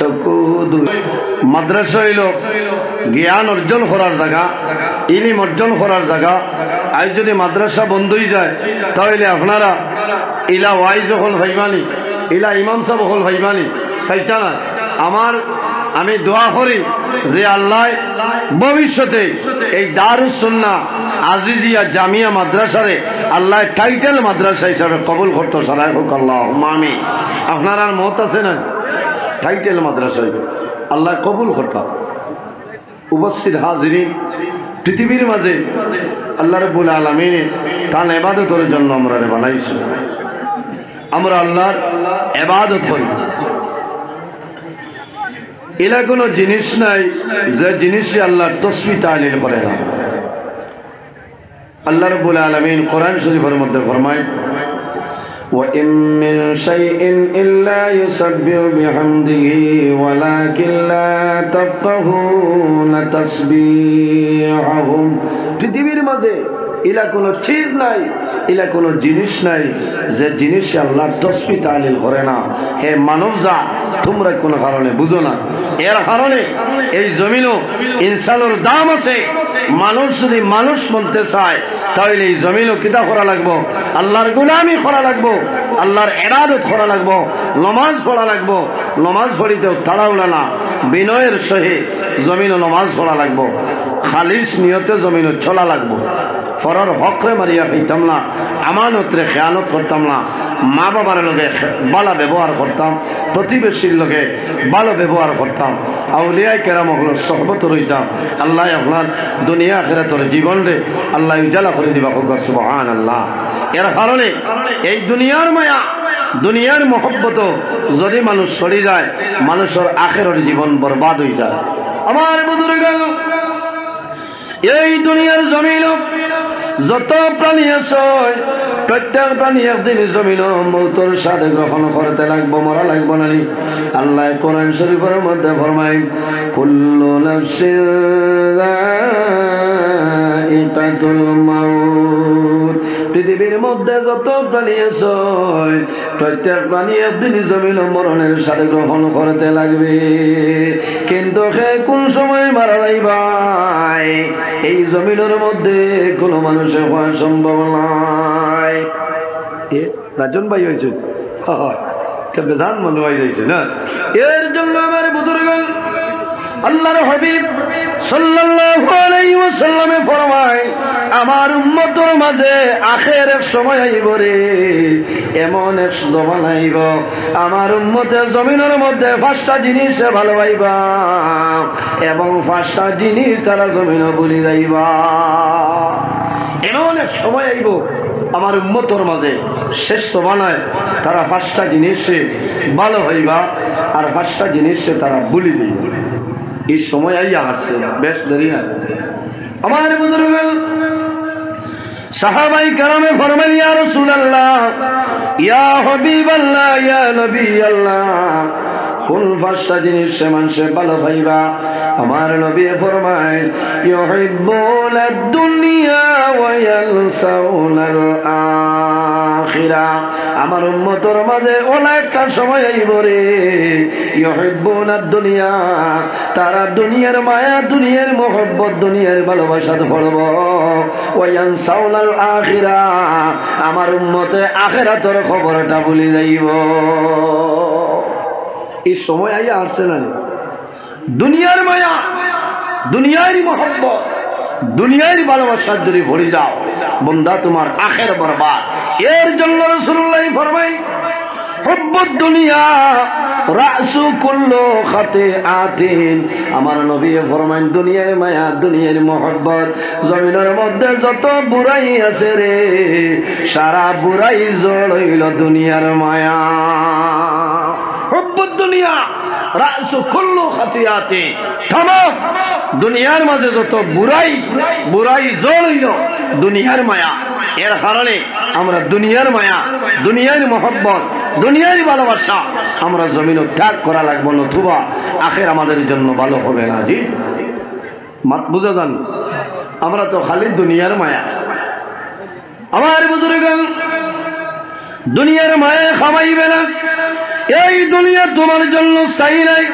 চক্ষু মাদ্রাসা হইল জ্ঞান অর্জন করার জায়গা, ইলিম অর্জন করার জায়গা। আজ যদি মাদ্রাসা বন্ধ হয়ে যায়, তাহলে আপনারা ইলা ওয়াইজ হল ভাইবানি ইলা ইমাম সাহেব হল ভাইবানি তাইতা না? আমার, আমি দোয়া করি যে আল্লাহ ভবিষ্যতে এই দারুসন্না আজিজিয়া জামিয়া মাদ্রাসারে আল্লাহ টাইটেল মাদ্রাসা হিসাবে কবুল করতো সারাই হোক আল্লাহ মামি আপনার আর মত আছে না? টাইটেল মাদ্রাসা হইতো। আল্লাহ কবুল করতাম। উপস্থিত হাজিরিন, পৃথিবীর মাঝে আল্লাহ রব্বুল আলমিনে তার এবাদতের জন্য আমরা বানাইছি। আমরা আল্লাহর এবাদত করি এলা কোনো জিনিস নাই যে জিনিসে আল্লাহর তসমি তালিল করে না। আল্লাহ রব্বুল আলমিন কোরআন শরীফের মধ্যে ফরমায় وإن من شيء إلا يسبح بحمده ولكن لا تفقهون تسبيحهم পৃথিবীর মাঝে ইলা কোনো চিজ নাই, ইলা কোনো জিনিস নাই, যে জিনিস আল্লাহর তসবি তালিল করে না। হে মানব যা তোমরা কোনো কারণে বুঝো না। এর কারণে এই জমিনও ইনসানের দাম আছে। মানুষ যদি মানুষ বলতে চায়, তাহলে এই জমিনও কিতা করা লাগবো? আল্লাহর গুলামি করা লাগবো? আল্লাহর এরাদত করা লাগবো? নমাজ পড়া লাগবো? নমাজ পড়িতেও তাড়াউলা না। বিনয়ের সহে জমিনও নমাজ পড়া লাগবো। খালিস নিয়তে জমিনও চলা লাগবো। ফরর হকরে মারিয়া হইতাম না আমানতরে খেয়ানত করতাম না মা বাবার লগে বালা ব্যবহার করতাম প্রতিবেশীর লগে ভালো ব্যবহার করতাম আউলিয়াই কেরামগুলোর সহবত রইতাম আল্লাহ আপনার দুনিয়া খেরাতর জীবন রে আল্লাহ উজালা করে দিবা সুবহান আল্লাহ এর কারণে এই দুনিয়ার মায়া দুনিয়ার মহব্বত যদি মানুষ সরে যায় মানুষের আখের জীবন বরবাদ হয়ে যায়। আমার বুজুর্গ এই দুনিয়ার জমিন, যত প্রাণী আছে, প্রত্যেক প্রাণী একদিন জমিন মৌতর সাথে গ্রহণ করতে লাগবো, মরা লাগবো না আল্লাহ কোরআন শরীফের মধ্যে ফরমাই কুল্লু নফসিল পৃথিবীর মধ্যে যত প্রাণী আছে, প্রত্যেক প্রাণী একদিন জমিন মরণের সাথে গ্রহণ করতে লাগবে। কিন্তু সে কোন সময় মারা যাইবাই এই জমিনের মধ্যে কোনো মানুষের হওয়া সম্ভব নয় এ, রাজন ভাই হয়েছে। হয় বেধান মনে হয় যাইছে না? এর জন্য আমার বুজুর্গ আল্লাহর হাবিব সাল্লাল্লাহু আলাইহি ওয়াসাল্লামে ফরমায়, আমার উম্মতের মাঝে আখের সময় আইব রে, এমন এক জমান আইব। আমার উম্মতের জমিনের মধ্যে পাঁচটা জিনিস ভালো পাইবা এবং পাঁচটা জিনিস তারা জমিন বলি যাইবা। এমন এক সময় আইব, আমার উম্মতর মাঝে শেষ সমানায় তারা পাঁচটা জিনিসে ভালো হইবা আর পাঁচটা জিনিসে তারা ভুলি যাইবা। এই সময় আইয়া আসছে, বেশ দেরি না। আমার বুজুর্গ, সাহাবাই কারামে ফরমান ইয়া রাসূলুল্লাহ, ইয়া হাবিবাল্লাহ, ইয়া নবী আল্লাহ কোন পাঁচটা জিনিস সে মানুষে ভালো পাইবা? আমার নবী ফরমায় ইউহিব্বুনা দুনিয়া ওয়া ইয়ানসাউনাল আখিরা আমার উম্মতর মাঝে অনেকটা সময় আইব রে। ইউহিব্বুনা দুনিয়া তারা দুনিয়ার মায়া, দুনিয়ার মোহব্বত, দুনিয়ার ভালোবাসা পড়ব। ওয়া ইয়ানসাউনাল আখিরা আমার উম্মতে আখিরাতের খবরটা ভুলে যাইব। এই সময় আইয়া আসছে না দুনিয়ার মায়া, দুনিয়ারই মহব্বত, দুনিয়ারই ভালোবাসার যদি ভরে যাও বন্ধা তোমার আখের বরবাদ। এর জন্য রসুল্লাহ ফরমাই দুনিয়ার মায়া, দুনিয়ার মধ্যে যত বুড়াই সারা জড় হইল দুনিয়ার মায়া। দুনিয়ার মাঝে যত বুড়াই বুড়াই জড় হইল, দুনিয়ার মায়া। এর কারণে আমরা দুনিয়ার মায়া, দুনিয়ার মহব্বত দুনিয়ার ভালোবাসা, আমরা জমিন ত্যাগ করা লাগবো, নতুবা আখের আমাদের জন্য ভালো হবে না, জি? মাত বুঝা যান? আমরা তো খালি দুনিয়ার মায়া। আমার বুজুর্গ দুনিয়ার মায়া খামাইবে না। এই দুনিয়া তোমার জন্য স্থায়ী নাই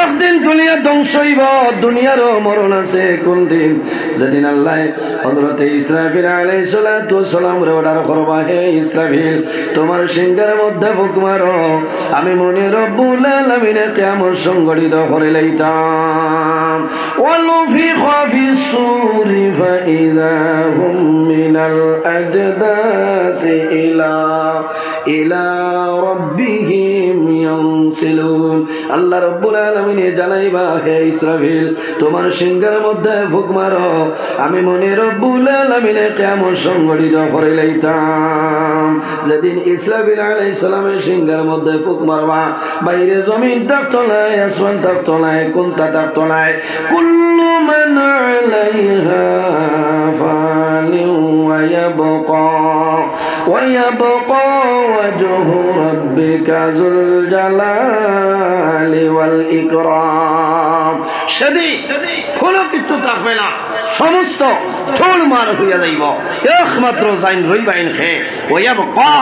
একদিন দুনিয়া ধ্বংস হইব দুনিয়ারও মরণ আছে কোন দিন যেদিন আল্লাহ হজরতে ইসরাফিল আলাইহিস সালাতু সালাম রে অর্ডার করবা হে ইসরাফিল তোমার সিংহের মধ্যে ফুক মারো আমি মনে রব্বুল আলামিনে কিয়ামত সংগঠিত করে লইতাম ونفخ في الصور فإذا هم من الأجداث إلى إلى জানাইবা, হে ইসরাফিল, তোমার সিংহের মধ্যে মারো। আমি মনে রব্বুল আলমিনে কেমন সংগঠিত করে লইতাম যেদিন ইসরাফিল আলাই সালামের সিংহের মধ্যে ফুক মারবা, বাইরে জমিন থাকতো নাই আসমান থাকতো নাই কোনটা থাকতো নাই কুল্লু মান আলাইহা ويبقى ويبقى وجه ربك ذو الجلال والإكرام সেদিন কোনো কিছু থাকবে না সমস্ত ঠোল মার হইয়া যাইব একমাত্র জাইন রইবাইন খে ওয়াবকা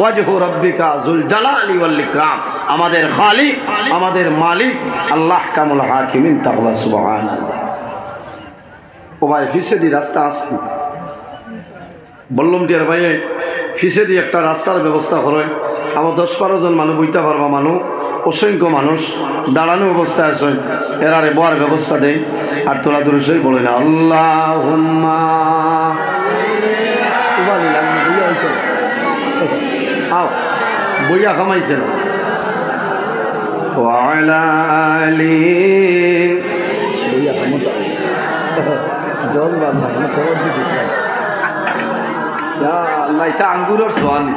ওয়াজহু রাব্বিকা যুল জালালি ওয়াল ইকরাম আমাদের খালিক আমাদের মালিক আল্লাহ কামুল হাকিমিন তাকওয়া সুবহানাল্লাহ ও ভাই ফিসেদি রাস্তা আছে বললাম যে ভাই ফিসে দিয়ে একটা রাস্তার ব্যবস্থা করে। আমার দশ বারো জন মানুষ বইতে পারবা মানুষ, অসংখ্য মানুষ। দাঁড়ানো অবস্থায় আছে এরারে বয়ার ব্যবস্থা দেয় আর তোলা দূরে বলে না। আল্লাহ আও, বইয়া কামাইছেন জল বান্ধব আল্লাহ এটা আঙ্গুরের সোয়ানি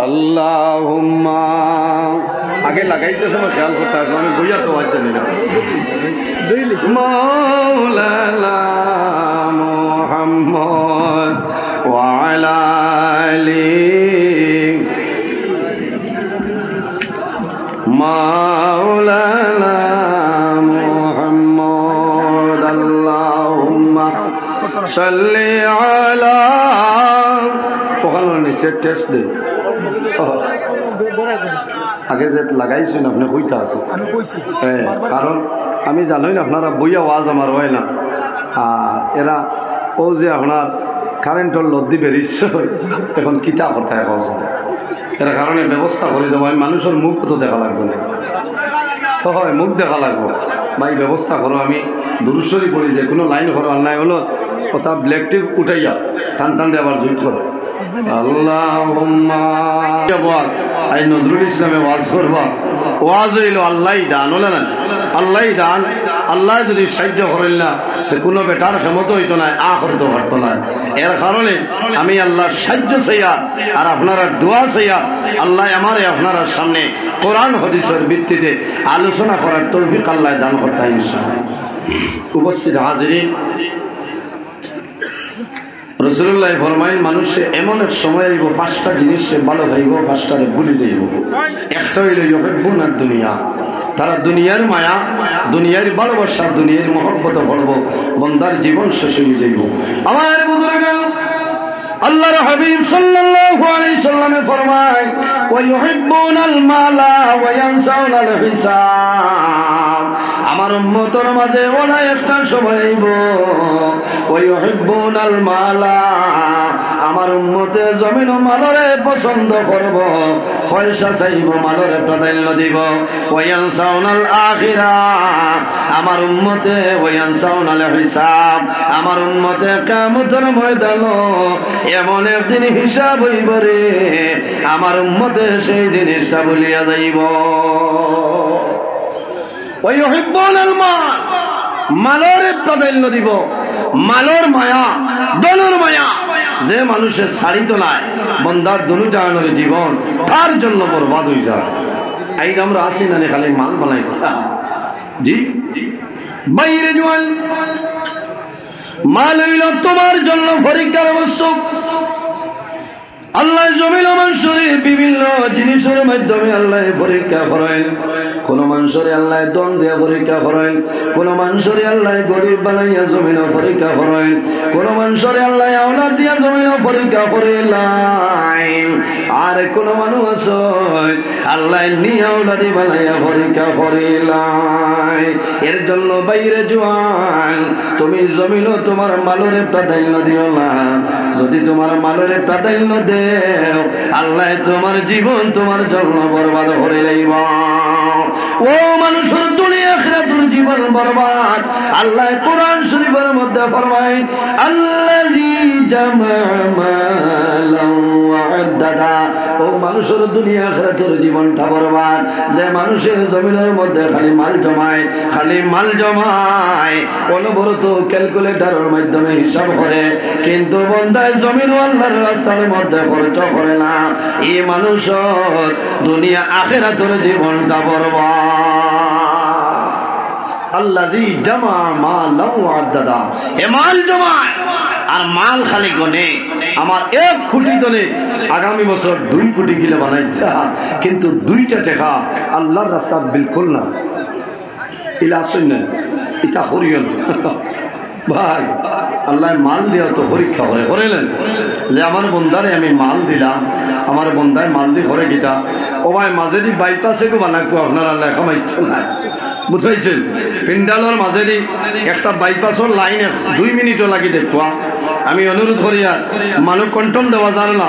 আল্লাহুম্মা আগে লাগাইতে সময় খেয়াল করতে হবে আমি বইয়া তো আজ জানি না মাওলানা মুহাম্মদ আলি সাল্লি আলা ওখানে নিচে টেস্ট আগে যে লাগাইছেন আপনি কইতা আছে আমি হ্যাঁ, কারণ আমি জানোই না আপনারা বইয়া ওয়াজ আমার হয় না। আর এরা ও যে আপনার কারেন্টর লদ্দি বেরিয়েছ এখন কিতা কথা এখন এর কারণে ব্যবস্থা করে দেবো আমি মানুষের মুখ তো দেখা লাগবে না। তো হয় মুখ দেখা লাগবো। ভাই ব্যবস্থা করো আমি দুরুশ্বরী পড়ি যে কোনো লাইন করো আর নাই। হলো ওটা ব্ল্যাক উঠাইয়া টান টান আবার জুত করো। আল্লাহ আল্লাহ দান হলে না? আল্লাহ দান, আল্লাহ যদি সাহায্য না কোনো হইতো আমি আল্লাহ সাহায্য চাইয়া আর আপনারা দোয়া চাইয়া আল্লাহ আমার আপনার সামনে কোরআন, হদিসের ভিত্তিতে আলোচনা করার তৌফিক আল্লাহ দান করতে উপস্থিত হাজিরিন রসুল্লাহ ফরমাইন, মানুষে এমন এক সময় আইব, পাঁচটা জিনিস তারা দুনিয়ার দুনিয়ার ভালোবাসা, দুনিয়ার বন্দার জীবন শেষ হয়ে যাইব। আমার বুজুর্গান আল্লাহর হাবিব সাল্লাল্লাহু আলাইহি সাল্লামে ফরমায়, ওয়া ইউহিব্বুনাল মালা ওয়া ইয়ানসাউনাল হিসাব। আমার উম্মতের মাঝে ওরা একটা সময় আইব। ওয়া ইউহিব্বুনাল মালা আমার উন্মতে জমিন মালরে পছন্দ করব। পয়সা চাইব, মালরে প্রাধান্য দিব। ওয়া ইয়ানসাউনাল আখিরা আমার উম্মতে ওয়া ইয়ানসাউনাল হিসাব আমার উম্মতে কিয়ামতের ময়দান। এমন একদিন হিসাব হইব রে। আমার উন্মতে সেই জিনিসটা বলিয়া যাইব। মালের প্রাধান্য দিব মালর মায়া, দলের মায়া। যে মানুষের শাড়িত তোলায়, বন্দার দনু জানানোর জীবন, তার জন্য বরবাদ হয়ে যায়। এই আমরা আসি না, খালি মাল বানাই জি? বাইরে জোয়াল। মাল হইল তোমার জন্য পরীক্ষার বস্তু আল্লাহ জমিন মানুষের বিভিন্ন জিনিসের মাধ্যমে আল্লাহ পরীক্ষা করেন। কোন মানুষের আল্লাহ দন দিয়ে পরীক্ষা করেন। কোন মানুষের আল্লাহ গরিব বানাইয়া জমিন পরীক্ষা করেন। কোন মানুষের আল্লাহ আওলাদ দিয়া জমিন পরীক্ষা করে আর কোন মানুষ আল্লাহ নিয়ে আওলাদি বানাইয়া পরীক্ষা করে এর জন্য বাইরে জোয়ান, তুমি জমিন তোমার মালরে প্রাধান্য দিও না। যদি তোমার মালরে প্রাধান্য দেও আল্লাহ তোমার জীবন তোমার জন্য বরবাদ করে লইব। ও মানুষের দুনিয়া জীবন বরবাদ। আল্লাহ কোরআন শরীফের মধ্যে ফরমায় আল্লাজি দাদা ও মানুষের দুনিয়া জীবনটা বরবাদ। যে মানুষের জমিনের মধ্যে খালি মাল জমায়, খালি মাল জমায়, অনবরত ক্যালকুলেটারের মাধ্যমে হিসাব করে। কিন্তু বন্ধায় জমিন আল্লাহর রাস্তার মধ্যে খরচ করে না। এই মানুষের দুনিয়া আখেরাতের জীবনটা বরবাদ। আল্লাহ মাল দাদা এ মাল জমায়, আর মাল খালি গনে। আমার এক কোটি তোলে আগামী বছর দুই কোটি কিলো বানাইছে। কিন্তু দুইটা টাকা আল্লাহর রাস্তা বিলকুল না। ইলা আসেন এটা করিও না ভাই, আল্লাহ মাল দেওয়া তো পরীক্ষা করে করেলেন যে আমার বন্ধারে আমি মাল দিলাম, আমার বন্ধায় মাল দি ঘরে গীতা। ও ভাই মাঝেদি বাইপাসে কো বানাকো আপনার আল্লাহ খামা ইচ্ছা নাই। বুঝাইছেন? পিন্ডালর মাঝেদি একটা বাইপাসর লাইনে দুই মিনিটও লাগি দেখুয়া আমি অনুরোধ করিয়া মানুষ কন্ট্রোল দেওয়া জানো না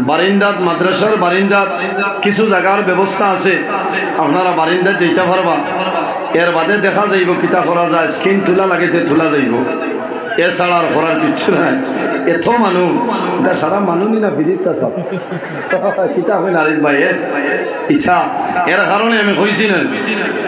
বারিন্দাত, মাদ্রাসার বারিন্দাত কিছু জায়গার ব্যবস্থা আছে। আপনারা বারিন্দাত যেতে পারবা। এর বাদে দেখা যাইব কিতা করা যায়, স্কিন তুলা লাগিতে তুলা যাইব। এছাড়া আর করার কিচ্ছু নাই। এত মানুষ এটা সারা মানুষই না বিদিতটা সব। কিতা হয় নারিক ভাই এর ইচ্ছা। এর কারণে আমি কইছি না।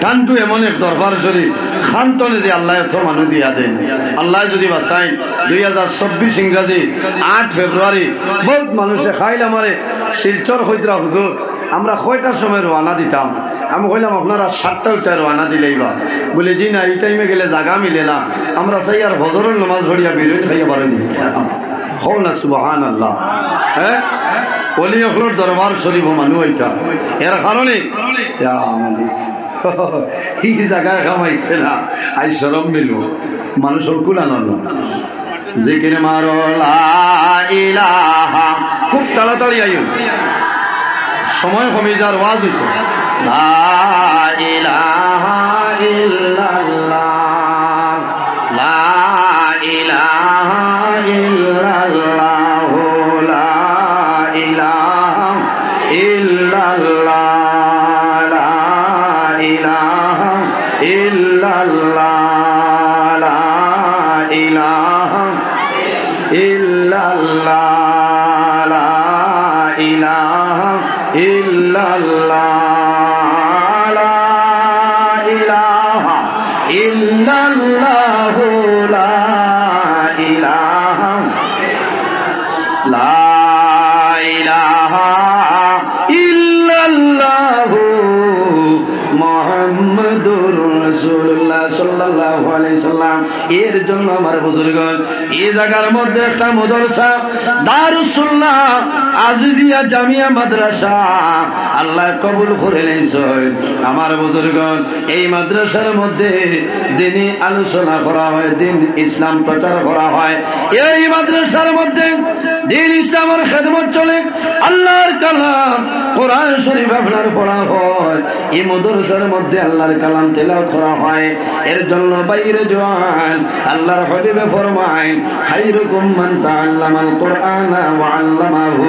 কানটু এমন এক দরবার শরীফ। খানটনে যে আল্লাহ এত মানুষ দিয়া দেন। আল্লাহ যদি বাসাই দুই হাজার চব্বিশ ইংরাজি আট ফেব্রুয়ারি, বহুত মানুষে খাইল আমারে। শিলচর হইতরা হুজুর। আমরা কয়টার সময় রওনা দিতাম? আমি কইলাম, আপনারা সাতটা উঠে রওনা দিলেইবা বলে, জি না, এই টাইমে গেলে জাগা মিলে না। আমরা চাই আর হজরের নামাজ ভরিয়া বেরোয় খাইয়া বারো হও না সুবাহান আল্লাহ হ্যাঁ? অলি অখলোর দরবার শরীফ মানুষ হইতা। এর কারণে। এই জায়গায় খামাইছে না। আই সরম মিলব। মানুষের কুলানোর না যেখানে মারো খুব তাড়াতাড়ি আইও। সময় কমে যার ওয়াজ হইত। জায়গার মধ্যে একটা মদরসা দারুসুল্লাহ আজিজিয়া জামিয়া মাদ্রাসা। আল্লাহ কবুল করে আমার বুজুর্গ এই মাদ্রাসার মধ্যে দিনই আলোচনা করা হয়, দিন ইসলাম প্রচার করা হয়, এই মাদ্রাসার মধ্যে দিন ইসলামের খেদমত চলে। আল্লাহর কালাম কোরআন শরীফ আপনার পড়া হয়। এই মাদ্রাসার মধ্যে আল্লাহর কালাম তেলাওয়াত করা হয়। এর জন্য বাইরে জওয়ান আল্লাহর হবিবে ফরমায় খাইরুকুম মান তাআল্লামাল কুরআনা ওয়া আল্লামাহু।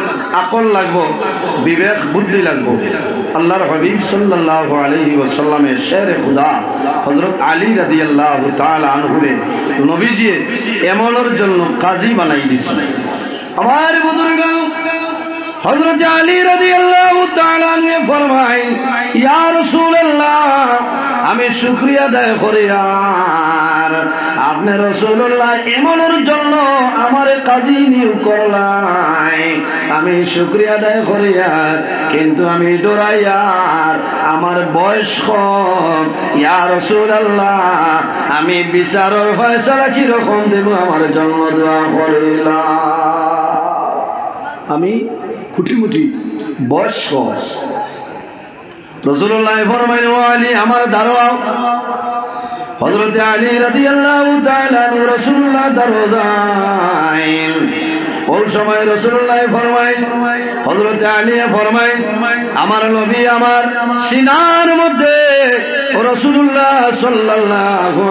আকল লাগবো, বিবেক, বুদ্ধি লাগবো। আল্লাহর হাবিব সাল্লাহ আলহি ওসাল্লামের শের খুদা হজরত আলী রাজি আল্লাহ আনহুরে নবীজি এমনের জন্য কাজী বানাই দিয়েছিল আমার বুজুর্গ হযরত আলী তাআলা আনহু ফরমায়, ইয়া রাসূলুল্লাহ, আমি শুকরিয়া আদায় করি আর আপনি রাসূলুল্লাহ এমনের জন্য আমার কাজী নিয়োগ করলাই। আমি শুকরিয়া আদায় করি আর, কিন্তু আমি ডরাই আর, আমার বয়স কম। ইয়া রাসূলুল্লাহ, আমি বিচারের ফয়সালা কি রকম দেব? আমার জন্য দোয়া করিলাম আমি খুঁটিমুটি বয়স কম রসুল্লাহ ফরমাইন আলী আমার দারোয়াও। হজরত আলী রাদিয়াল্লাহু তাআলা রাসূলুল্লাহ দারোজাইন ওই সময় রসুল্লাহ ফরমাই হজরতে আলিয়া ফরমাই আমার নবী আমার সিনার মধ্যে রসুল্লাহ সাল্লাল্লাহু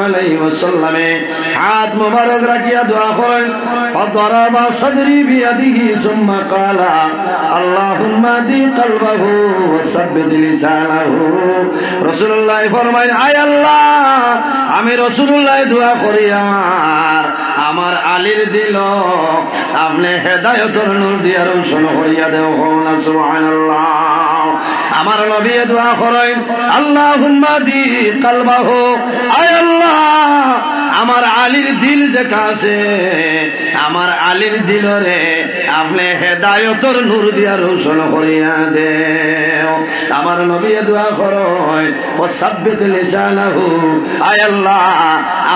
হাত মোবারক রাখিয়া দোয়া করেন, ফাদরাবা সাদরি বিয়াদিহি সুম্মা ক্বালা আল্লাহুম্মা দি কলবাহু ওয়া আয় আল্লাহ, আমি রসুল্লাহ দোয়া করিয়া আমার আমার আলীর দিল হেদায়তর নূর দিয়া রোশন করিয়া দেও না, সুবহানাল্লাহ। আমার নবী দোয়া করেন, আল্লাহুম্মা দি কালবাহু। আয় আল্লাহ, আমার আলীর দিল যেটা আছে আমার আলীর দিল রে, আপনি হেদায়তর নূর দিয়া রোশন করিয়া দেও। আমার নবী দোয়া করেন ও সাব্বিত লিসানাহু। আয় আল্লাহ,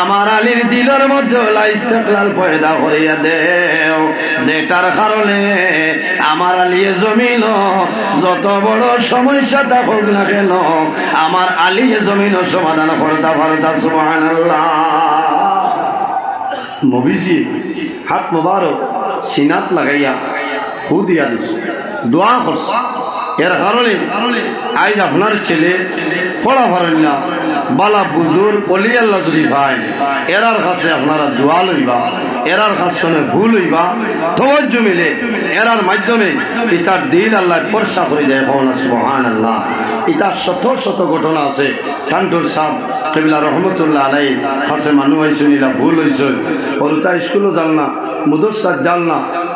আমার আলীর দিলের মধ্যে লা ইস্তেকলাল পয়দা করিয়া দেও। যেটার কারণে আমার আলিয়ে জমিন, যত বড় সমস্যা থাকুক না কেন, আমার আলিয়ে জমিন সমাধান করতা ভারতা সুবাহ মবিজি হাত মোবারক, সিনাত লাগাইয়া, হু দিয়া দিছ, দোয়া করছ। এর কারণে আজ আপনার ছেলে পড়া পারেন না, বালা বুজুর অলি আল্লাহ যদি ভাই, এরার কাছে আপনারা দোয়া লইবা, এরার কাছে ভুল হইবা ধৈর্য মিলে এরার মাধ্যমে ইতার দিন আল্লাহ পরশা করে দেয় ভবনা সুহান আল্লাহ ইতার শত শত ঘটনা আছে। কান্টুর সাহ, কেবিলা রহমতুল্লাহ আলাই কাছে মানুষ ইলা ভুল হয়েছে ওরুতা স্কুলও জাল না মুদরসাদ জাল না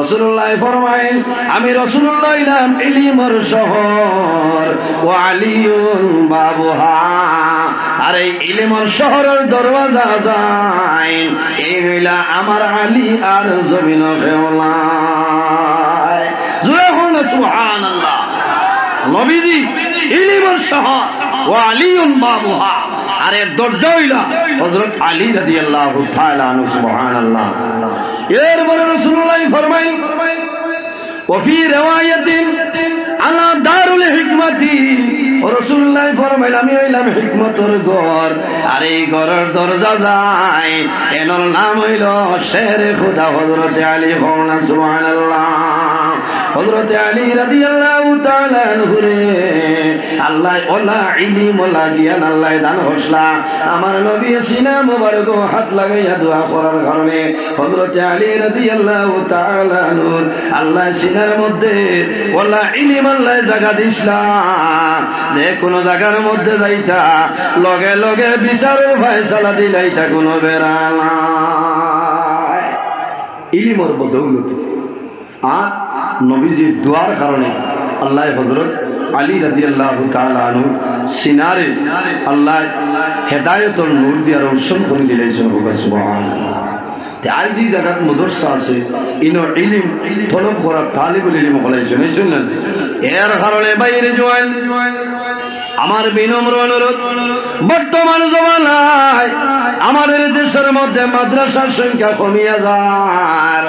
রসুল্লাহ ফরমাইন আমি রসুল্লাহ ইলাম ইলিমর শহর, ও আলিউন বাবুহা আর এই ইলিমর শহরের দরওয়াজা যায় এই হইলা আমার আলী আর জমিন ফেওলায় জুড়ে হল সুহান আল্লাহ নবীজি, ইলিমর শহর ওয়া আলিউন বাবুহা আর এর দরজা হইলা হযরত আলী রাদিয়াল্লাহু তাআলা আনহু, সুবহানাল্লাহ। এরপরে রাসূলুল্লাহ ফরমাই وفي رواية على دار الحكمة রসুল্লাহ ফরমাইল, আমি হইলাম হিকমতর ঘর। আর এই ঘরের দরজা যায় এনর নাম হইল শের খুদা হজরতে আলী হওনা সুবহানাল্লাহ। হজরতে আলী রাদিয়াল্লাহু তাআলা ঘুরে আল্লাহ, ওলা ইলিম, ওলা জ্ঞান, আল্লাহ দান হসলা আমার নবী সিনা মুবারক হাত লাগাইয়া দোয়া করার কারণে হজরতে আলী তাআলা নূর আল্লাহ সিনার মধ্যে ওলা ইলিম, আল্লাহ জাগা দিসলা। যে কোনো জায়গার মধ্যে যাইতা, লগে লগে বিচারের ফয়সালা দিলাইতা কোনো বেড়ালা ইলিমর বদৌলতে। আর নবীজির দোয়ার কারণে আল্লাহ হজরত আলী রাজি আল্লাহ আনু সিনারে আল্লাহ হেদায়তর নূর দিয়ার রোশন করে দিলে আর যে জায়গার মদরসা আছে ইনো ইলিম তলব করা তালিবুল ইলিম এই শুনলেন এর কারণে বাইরে জোয়ান আমার বিনম্র অনুরোধ, বর্তমান জমানায় আমাদের দেশের মধ্যে মাদ্রাসার সংখ্যা কমিয়া যায়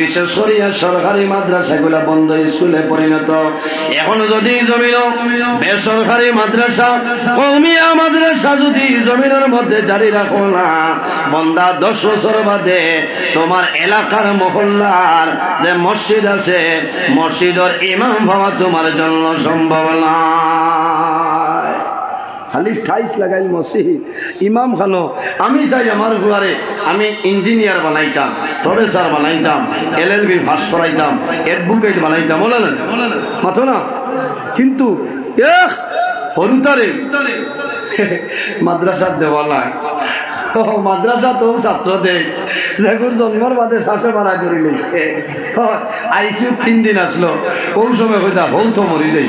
বিশেষ করিয়া সরকারি মাদ্রাসাগুলা বন্ধ স্কুলে পরিণত। এখন যদি জমিন বেসরকারি মাদ্রাসা, কমিয়া মাদ্রাসা যদি জমিনের মধ্যে জারি রাখো না, বন্দা দশ বছর বাদে তোমার এলাকার মহল্লার যে মসজিদ আছে, মসজিদের ইমাম ভাবা তোমার জন্য সম্ভব না। খালি ঠাইস লাগাইল মসজিদ। ইমাম খানো, আমি চাই আমার ঘরে আমি ইঞ্জিনিয়ার বানাইতাম প্রফেসর বানাইতাম এল এল বি পাস করাইতাম অ্যাডভোকেট বানাইতাম বলে না মাথো না? কিন্তু, এহ হরুতারে মাদ্রাসার দেওয়া নাই। মাদ্রাসা তো ছাত্র দেখ যেগুর জন্মর বাদে শ্বাসে মারা করি লইছে আইসিউ তিন দিন আসলো কোন সময় কইতা হৌ তো মরি যাই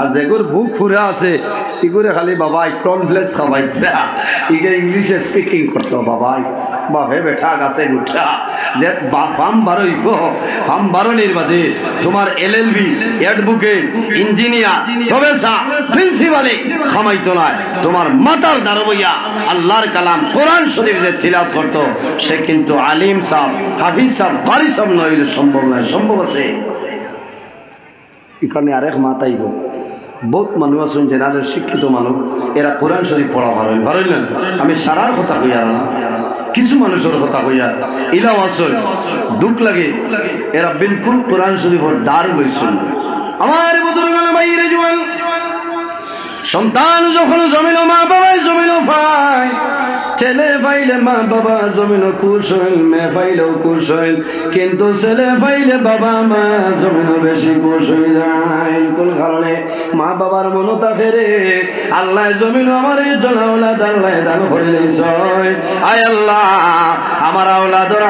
আর যেগুর বুক ফুরে আছে ইগুরে খালি বাবাই কর্নফ্লেক্স খাবাইছে ইগে ইংলিশে স্পিকিং করতো বাবাই বাবে বেঠা গাছে উঠা যে ফার্ম বারোইব ফার্ম বারোনির বাদে তোমার L L B advocate engineer, professor, প্রিন্সিপালে খামাইতো নয় তোমার মাতার দারবইয়া আল্লাহর কালাম কোরআন শরীফ যে তিলাত করতো, সে কিন্তু আলিম সাহ হাফিজ সাহ বাড়ি সব নইলে সম্ভব নয় সম্ভব আছে। এখানে আরেক মাতাইব বহুত মানুষ আছেন যারা শিক্ষিত মানুষ এরা কোরআন শরীফ পড়া পারেন পারেন আমি সারার কথা কইয়া না কিছু মানুষের কথা কইয়া ইলাও আসল, দুঃখ লাগে। এরা বিলকুল কোরআন শরীফের দ্বার বইছেন আমার সন্তান যখন জমিল মা বাবাই জমিল পায় ছেলে পাইলে মা বাবা জমিন খুশ হইল, মেয়ে পাইলেও খুশ কিন্তু ছেলে পাইলে বাবা মা জমিন বেশি হয়ে যায়। কোন কারণে? মা বাবার মন ফেরে, আল্লাহ জমিন আমার এই জনাওলাদ, আল্লাহ দান করে আয় আল্লাহ, আমার আওলাদর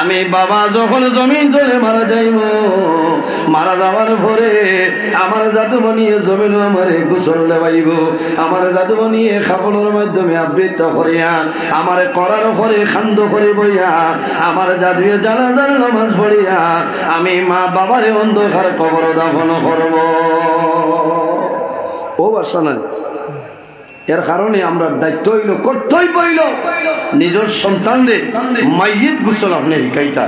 আমি বাবা যখন জমিন চলে মারা যাইব, মারা যাওয়ার পরে আমার জাদু বানিয়ে জমিন আমারে গোসল দেবাইব আমার জাদু বানিয়ে খাবলের মাধ্যমে আবৃত্ত করিয়া, আমার করার পরে খান্দ করে বইয়া, আমার জাদুয়ে জানাজার নামাজ পড়িয়া, আমি মা বাবারে অন্ধকার কবর দাফন করব। ও বাসা নাই। এর কারণে আমরা দায়িত্ব হইল, কর্তব্য হইল নিজের সন্তানদের মাইয়ের গুসল আপনি শিকাইতা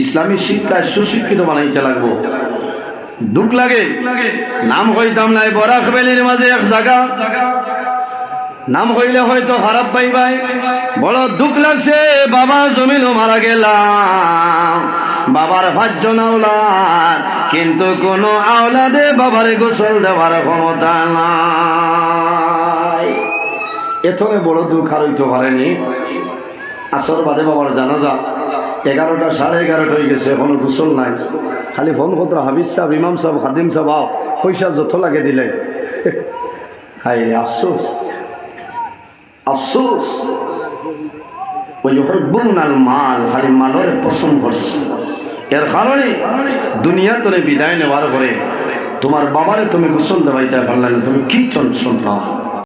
ইসলামী শিক্ষায় সুশিক্ষিত বানাইতে লাগবো। দুঃখ লাগে, নাম হইতাম নাই, বরাক বেলির মাঝে এক জায়গা নাম হইলে হয়তো খারাপ পাইবাই। বড় দুঃখ লাগছে, বাবা জমিনও মারা গেলাম। বাবার ভাজ্য নাওলার কিন্তু কোন আওলাদে বাবার গোসল দেওয়ার ক্ষমতা নাই। এথরে বড় দুঃখ আর হইতে পারেনি। আসর বাদে বাবার জানাজা। এগারোটা, সাড়ে এগারোটা হয়ে গেছে, এখনও গোসল নাই। খালি ফোন কত হাবিজ সাহেব, ইমাম সাহেব হাদিম সাহেব পয়সা যত লাগে দিলে। হাই আফসোস। আফসোস। বিদায় নেওয়ার পরে তোমার বাবারে তুমি গোসল দেওয়াইতে পারলে না তুমি কি শুনলাম